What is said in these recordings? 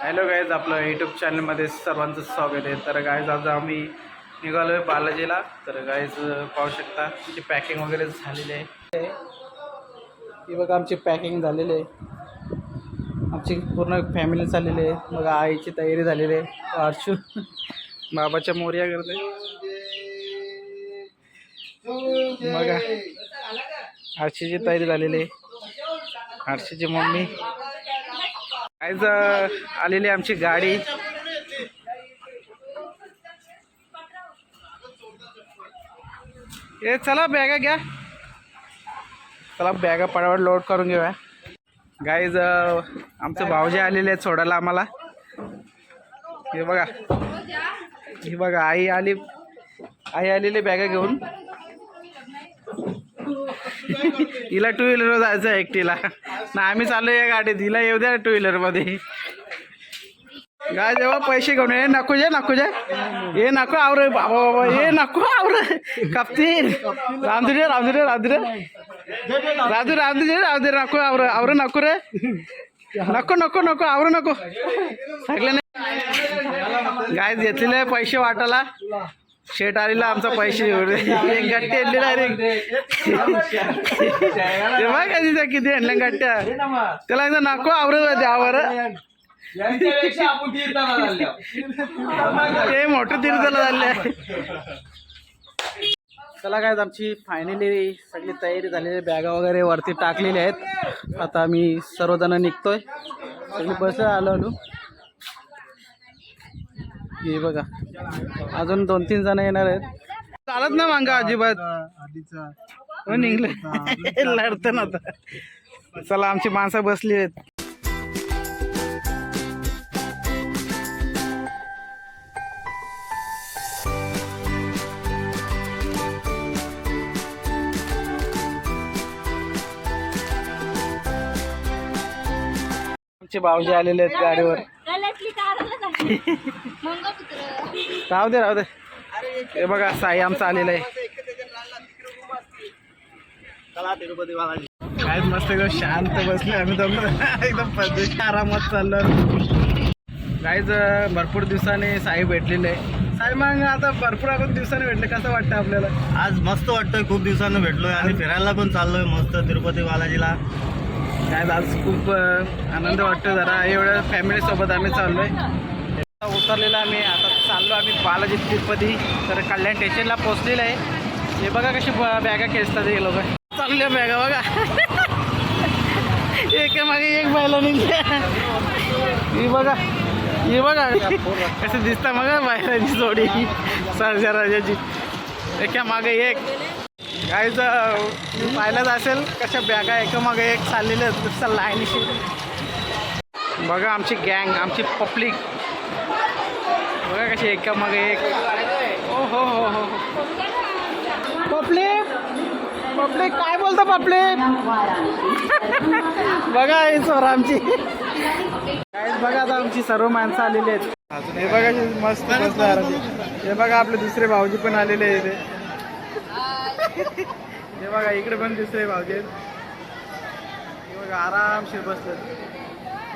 Hello guys आपलं YouTube चॅनलमध्ये सर्वांचं स्वागत आहे. तर गायज आज आम्ही निघालो आहे बालाजीला. तर गायज पाहू शकता तिची पॅकिंग वगैरे झालेली आहे. ही बघा आमची पॅकिंग झालेली आहे. आमची पूर्ण फॅमिली चाललेली आहे. बघा आईची तयारी झालेली आहे. अर्शू बाबाच्या मोर्या करते बघा हर्षीची तयारी झालेली आहे. हर्षीची मम्मी आज आलेली आमची गाडी. ए चला बॅगा घ्या. चला बॅगा पडावड लोड करून घेऊया. गाईज आमचं भाऊजी आलेले आहेत सोडायला आम्हाला. हे बघा. हे बघा आई आली. आई आलेली बॅगा घेऊन. हिला टू व्हीलरवर जायचं आहे एकटीला. ना आम्ही चाललो या गाडीत. हिला येऊ द्या टू व्हीलरमध्ये गाय जेव्हा पैसे घेऊन ये नको जे नको जे. ये नको आवर बाबा बाबा ये नको आवर. कप्तीन. रांधू रे रांधू रे रांधू रे. राधू रांधू रे नको आवर आवर नको रे. नको नको नको आवर नको. सगळे नाही गाय घेतलेले पैसे वाटायला. शेट आलेला आमचा पैसे गट्टे आणले डायरेक्ट ते बघ तिथं किती आणल्या गट्ट्या. त्याला एकदा नको आवरत द्यावर ते मोठं तीर्थला झाले चला काय आमची फायनली सगळी तयारी झालेली आहे. बॅगा वगैरे वरती टाकलेल्या आहेत. आता आम्ही सर्वजण निघतोय. सगळी बस आलो आलो. हे बघा. अजून दोन तीन जण येणार आहेत. चालत ना मांगा अजिबात. हो निघलं. लढतं ना आता. चला आमची माणसं बसली आहेत. आमचे भाऊजी आलेले आहेत गाडीवर. राहू दे राहू दे. हे बघा साई आमचा आलेला आहे. काय मस्त एकदम शांत बसले आम्ही दोघं. एकदम पद्धती आरामात चाललो. काहीच भरपूर दिवसाने साई भेटलेले आहे. साई मग आता भरपूर आपण दिवसाने भेटले. कसं वाटतं आपल्याला? आज मस्त वाटतंय. खूप दिवसानं भेटलोय आणि फिरायला पण चाललोय मस्त तिरुपती बालाजीला काय आज खूप आनंद वाटतो जरा. एवढ्या फॅमिलीसोबत आम्ही चाललोय. आता उतरलेला आम्ही आता चाललो आम्ही बालाजी तिरुपती. तर कल्याण स्टेशनला पोहोचलेलं आहे. हे बघा कशी ब- बॅगा खेचतात हे लोक. चांगल्या बॅगा बघा. एका मागे एक बायला निघते ही बघा ही बघा. कसं दिसतं मग बायलांची जोडी. सरजा राजाची. एका मागे एक. काहीच uh, पाहिलंच असेल कशा बॅगा एकामागे एक चाललेल्या आहेत नुसतं लाईनशी बघा आमची गँग आमची पब्लिक बघा कशी एकामागे एक. ओ हो हो हो, हो. पब्लिक पब्लिक काय बोलतो पब्लिक बघा हे सर आमची. काय बघा आता आमची सर्व माणसं आलेली आहेत. हे बघा मस्त मस्त. हे बघा आपले दुसरे भाऊजी पण आलेले आहेत. हे बघा इकडे पण दुसरे भाऊजी. हे बघा आरामशीर बसतात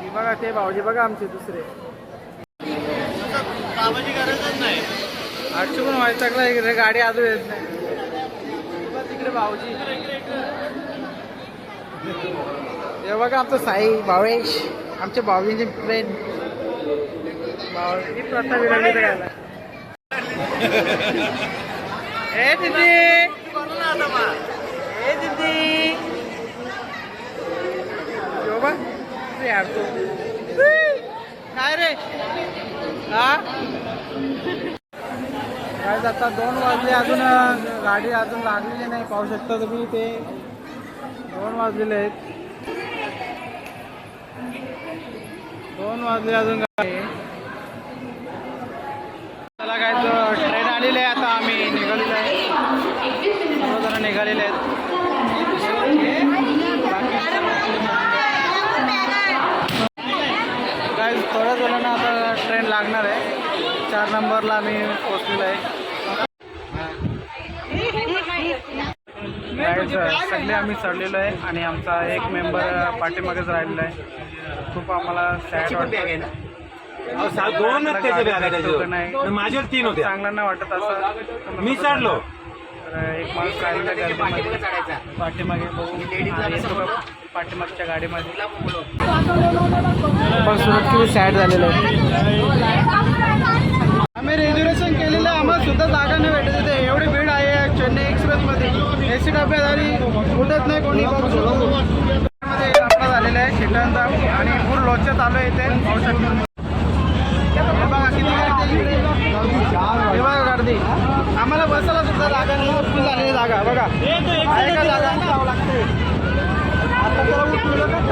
हे बघा ते भाऊजी बघा आमचे दुसरे. आठशे पण व्हायचा इकडे गाडी आजू येत नाही. तिकडे भाऊजी. हे बघा आमचं साई भावेश आमच्या भाऊजींचे फ्रेंड भाऊजी प्रथा विराली ए काय रे. हा? काय आता दोन वाजले अजून गाडी अजून लागलेली नाही. पाहू शकता तुम्ही ते दोन वाजलेले आहेत. दोन वाजले अजून गाडी चला काय ट्रेन आलेली आहे आता आम्ही निघालेलो आहे सर्वजण निघालेले आहेत काय थोड्याच वेळानं आता ट्रेन लागणार आहे. चार नंबरला आम्ही पोचलेलो आहे. सगळे आम्ही चढलेलो आहे आणि आमचा एक मेंबर पाठीमागेच राहिलेला आहे. खूप आम्हाला सॅड वाटतं. माझ्यावर तीन होत्या. चांगला नाही वाटत असं. मी चढलो. तर एक माणूस राहिलेला गर्दीमध्ये. पाठीमागे बघू. येतो का पाठीमागच्या गाडीमध्ये. पण सुरत किती सॅड झालेलं आहे. आम्ही रिझर्वेशन केलेलं आहे. आम्हाला सुद्धा जागा नाही भेटत इथे एवढी भीड आहे चेन्नई एक्सप्रेसमध्ये. ए सी डब्याधारी उठत नाही कोणी मध्ये आपला झालेला आहे सीटांचा आणि फुल लोचा चालू आहे इथे. पाहू शकतो बघा किती गर्दी आहे इकडे. हे बघा गर्दी. आम्हाला बसायला सुद्धा जागा नाही. फुल झालेली जागा. बघा. आहे का जागा. आता त्याला उठवलं का कसं